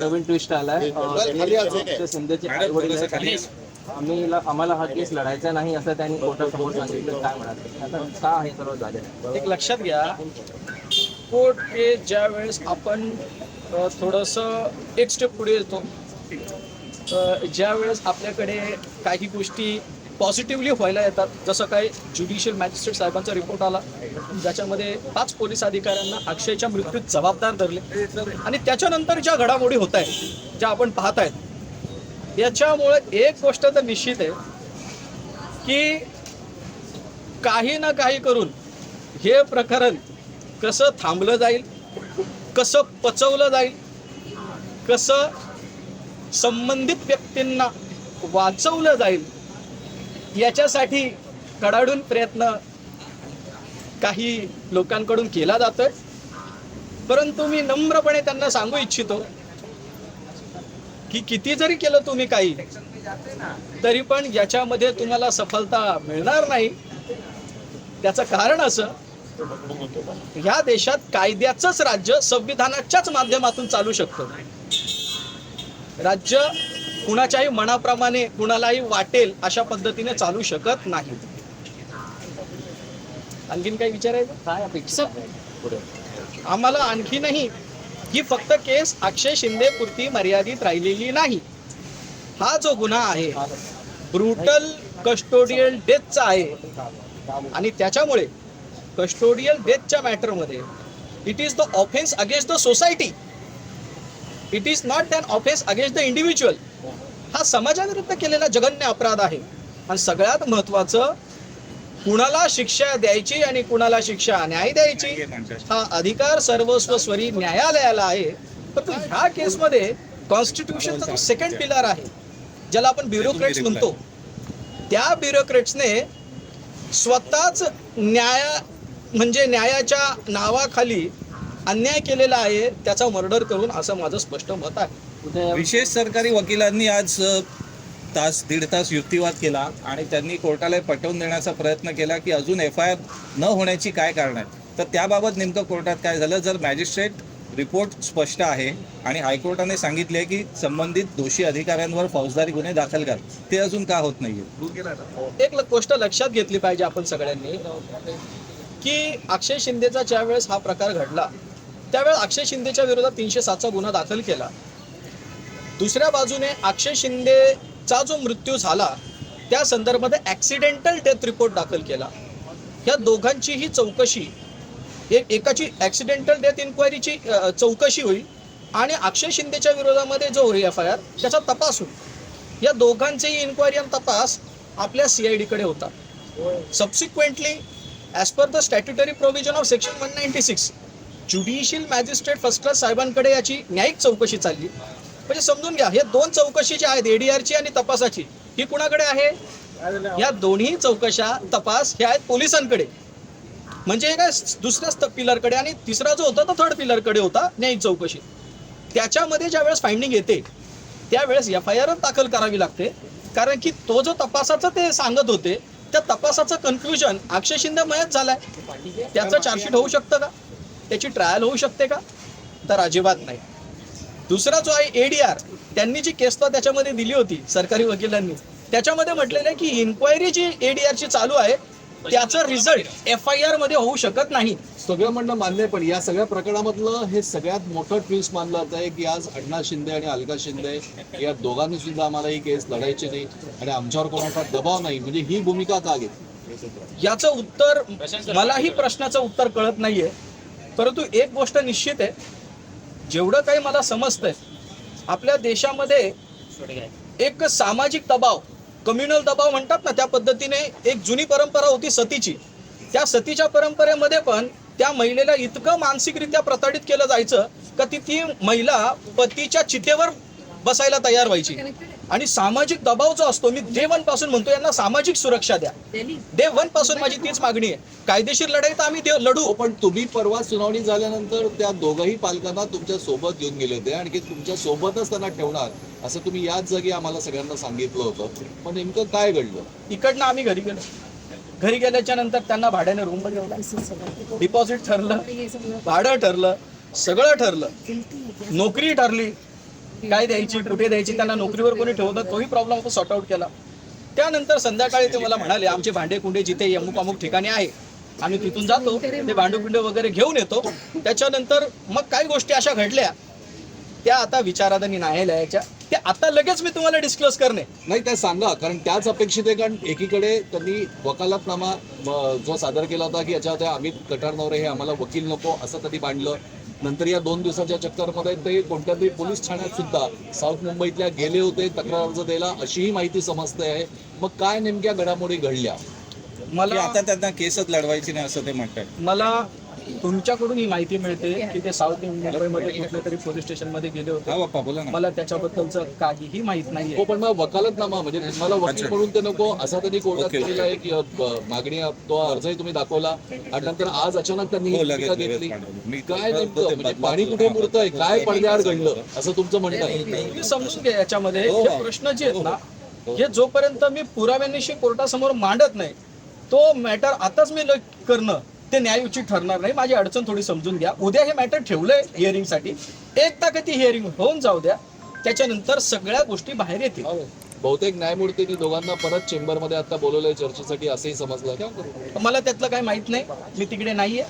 नवीन twist आलाय. शिंदेचे. आम्ही आम्हाला हा केस लढायचा नाही असं त्यांनी कोर्टासमोर सांगितलं. काय म्हणाले? आता का हे सर्व झालेलं एक लक्षात घ्या कोर्ट हे ज्या वेळेस आपण थोडंसं एक स्टेप पुढे येतो ज्या वेळेस आपल्याकडे काही गोष्टी पॉझिटिव्हली व्हायला येतात. जसं काही ज्युडिशियल मॅजिस्ट्रेट साहेबांचा रिपोर्ट आला ज्याच्यामध्ये पाच पोलीस अधिकाऱ्यांना अक्षयच्या मृत्यूत जबाबदार धरले. आणि त्याच्यानंतर ज्या घडामोडी होत आहेत ज्या आपण पाहत आहेत याच्यामुळे एक गोष्ट तर निश्चित आहे की काही ना काही करून हे प्रकरण कसं थांबलं जाईल कसं पचवलं जाईल कसं संबंधित व्यक्तींना वाचवलं जाईल याच्यासाठी कडाडून प्रयत्न काही लोकांकडून केला जातोय. परंतु मी नम्रपणे त्यांना सांगू इच्छितो की किती जरी केलं तुम्ही काही तरी पण याच्यामध्ये तुम्हाला सफलता मिळणार नाही. त्याचं कारण असं ह्या देशात कायद्याचंच राज्य संविधानाच्याच माध्यमातून चालू शकतो. राज्य कुणाच्याही मनाप्रमाणे कुणालाही वाटेल अशा पद्धतीने चालू शकत नाही. आणखीन काही विचारायचं? काय अपेक्षा आम्हाला आणखीनही ही फक्त केस अक्षय शिंदे पुरती मर्यादित राहिलेली नाही. हा जो गुन्हा आहे ब्रुटल कस्टोडियल डेथचा आहे. आणि त्याच्यामुळे कस्टोडियल डेथच्या मॅटरमध्ये it is the offence against the society it is not an offence against the individual हा समाजाविरुद्ध केलेला जघन्य अपराध आहे. आणि सगळ्यात महत्वाचं कुणाला शिक्षा द्यायची आणि कुणाला शिक्षा न्याय द्यायची हा अधिकार सर्वस्व स्वरी न्यायालयाला आहे. परंतु ह्या केसमध्ये कॉन्स्टिट्यूशनचा जो सेकंड पिलर आहे ज्याला आपण ब्युरोक्रेट्स म्हणतो. त्या ब्युरोक्रेट्सने स्वतःच न्याय म्हणजे न्यायाच्या नावाखाली अन्याय केलेला आहे त्याचा मर्डर करून असं माझं स्पष्ट मत आहे. विशेष सरकारी वकिलांनी आज तास दीड तास युक्तिवाद केला आणि त्यांनी कोर्टाला पटवून देण्याचा प्रयत्न केला की अजून एफ आय आर न होण्याची काय कारण आहेत. तर त्याबाबत नेमकं कोर्टात काय झालं? जर मॅजिस्ट्रेट रिपोर्ट स्पष्ट आहे आणि हायकोर्टाने सांगितले की संबंधित दोषी अधिकाऱ्यांवर फौजदारी गुन्हे दाखल कर ते अजून का होत नाहीये? एक गोष्ट लक्षात घेतली पाहिजे आपण सगळ्यांनी की अक्षय शिंदेचा ज्या वेळेस हा प्रकार घडला त्यावेळेस अक्षय शिंदेच्या विरोधात तीनशे सातचा गुन्हा दाखल केला. दुसऱ्या बाजूने अक्षय शिंदेचा जो मृत्यू झाला त्या संदर्भात ॲक्सिडेंटल डेथ रिपोर्ट दाखल केला. या दोघांचीही चौकशी एक एकाची ॲक्सिडेंटल डेथ इन्क्वायरीची चौकशी होईल आणि अक्षय शिंदेच्या विरोधामध्ये जो एफ आय आर त्याचा तपास होईल. या दोघांचेही इन्क्वायरी आणि तपास आपल्या सी आय डीकडे होता subsequently as per the statutory provision of section one ninety six judicial magistrate first class साहेबांकडे याची न्यायिक चौकशी चालली. म्हणजे समजून घ्या हे दोन चौकशी ज्या आहेत एडीआरची आणि तपासाची ही कुणाकडे आहे? या दोन्ही चौकशा तपास ह्या आहेत पोलिसांकडे. म्हणजे हे काय दुसऱ्या पिलरकडे आणि तिसरा जो होता तो थर्ड पिलरकडे होता न्यायिक चौकशी. त्याच्यामध्ये ज्या वेळेस फाइंडिंग येते त्यावेळेस एफ आय आरच दाखल करावी लागते. कारण की तो जो तपासाचं ते सांगत होते त्या तपासाचं कन्क्लुजन अक्षय शिंदे मयत झालाय. त्याचं चार्जशीट होऊ शकतं का? त्याची ट्रायल होऊ शकते का? तर अजिबात नाही. दुसरा जो आहे एडीआर त्यांनी जी केस तर त्याच्यामध्ये दिली होती सरकारी वकिलांनी. त्याच्यामध्ये म्हटलेलं आहे की इन्क्वायरी जी एडीआरची चालू आहे त्याचं रिझल्ट एफ आय आरमध्ये होऊ शकत नाही. सगळं म्हणणं मान्य आहे, पण या सगळ्या प्रकरणामधलं हे सगळ्यात मोठं ट्विस्ट मानलं जात आहे की आज अण्णा शिंदे आणि अलका शिंदे या दोघांनी सुद्धा आम्हाला ही केस लढायची नाही आणि आमच्यावर कोणाचा दबाव नाही. म्हणजे ही भूमिका का घेतली? याचं उत्तर मलाही प्रश्नाचं उत्तर कळत नाहीये. परंतु एक गोष्ट निश्चित आहे जेवढं काही मला समजतंय आपल्या देशामध्ये एक सामाजिक दबाव कम्युनल दबाव म्हणतात ना त्या पद्धतीने एक जुनी परंपरा होती सतीची. त्या सतीच्या परंपरेमध्ये पण त्या महिलेला इतकं मानसिकरित्या प्रताडित केलं जायचं का ती ती महिला पतीच्या चितेवर बसायला तयार व्हायची. आणि सामाजिक दबाव जो असतो मी डे वनपासून म्हणतो यांना सामाजिक सुरक्षा द्या. डे वनपासून माझी तीच मागणी आहे. कायदेशीर लढाई तर आम्ही लढू. पण तुम्ही परवा सुनावणी झाल्यानंतर त्या दोघही पालकांना तुमच्यासोबत घेऊन गेले होते. आणि तुमच्या सोबतच त्यांना ठेवणार असं तुम्ही याच जागी आम्हाला सगळ्यांना सांगितलं होतं. पण नेमकं काय घडलं? इकडनं आम्ही घरी गेलो. घरी गेल्याच्यानंतर त्यांना भाड्याने रूम ठेवला. डिपॉझिट ठरलं. भाडं ठरलं. सगळं ठरलं. नोकरी ठरली. काय द्यायची कुठे द्यायची त्यांना नोकरीवर कोणी ठेवतं तोही प्रॉब्लेम आपण सॉर्ट आउट केला. त्यानंतर संध्याकाळी ते मला म्हणाले आमचे भांडे कुंडे जिथे अमुक अमुक ठिकाणी आहे आम्ही तिथून जातो ते भांडे कुंडे वगैरे घेऊन येतो. त्याच्यानंतर मग काही गोष्टी अशा घडल्या. त्या आता विचाराधानी न्यायालयाच्या त्या आता लगेच मी तुम्हाला डिस्क्लोज करणे. नाही त्या सांगा कारण त्याच अपेक्षित आहे कारण एकीकडे त्यांनी वकालतनामा जो सादर केला होता की याच्यात अमित कटारनवरे हे आम्हाला वकील नको असं कधी मांडलं? नंतर या दोन दिवसाच्या चक्करमध्ये ते कोणत्या तरी पोलीस ठाण्यात सुद्धा साऊथ मुंबईतल्या गेले होते तक्रार अर्ज द्यायला अशीही माहिती समजते आहे. मग काय नेमक्या घडामोडी घडल्या? मला आता त्यांना केसच लढवायची नाही असं ते म्हणतात. मला तुमच्याकडून ही माहिती मिळते की ते साऊथ मुंबईमध्ये कुठल्या तरी पोलीस स्टेशनमध्ये गेले होते. हा ना. मला त्याच्याबद्दलचं काहीही माहीत नाहीये. हो पण मग वकालतनामा म्हणजे तुम्हाला वकील. म्हणून ते नको असा त्यांनी कोर्टात. केलेला आहे की अ, ब- मागणी तो अर्जही तुम्ही दाखवला. आणि नंतर आज अचानक त्यांनी ही हो, घेतली. काय नेमकं? म्हणजे पाणी कुठे हा, मुरतंय काय पडद्याआड घडलं? असं तुमचं म्हणणं आहे. समजून घ्या याच्यामध्ये. हो, हे. प्रश्न जे आहेत ना हे. जोपर्यंत मी पुराव्यानिशी कोर्टासमोर मांडत नाही तो मॅटर आताच मी ल- करणं ते न्यायउचित ठरणार नाही. माझी अडचण थोडी समजून घ्या. उद्या हे मॅटर ठेवलंय हिअरिंगसाठी एक ताकद ती हिअरिंग होऊन जाऊ द्या. त्याच्यानंतर सगळ्या गोष्टी बाहेर येतील. बहुतेक न्यायमूर्तींनी दोघांना परत चेंबरमध्ये आता बोलवलंय चर्चेसाठी असंही समजलं. मला त्यातलं काही माहीत नाही. मी तिकडे नाहीये.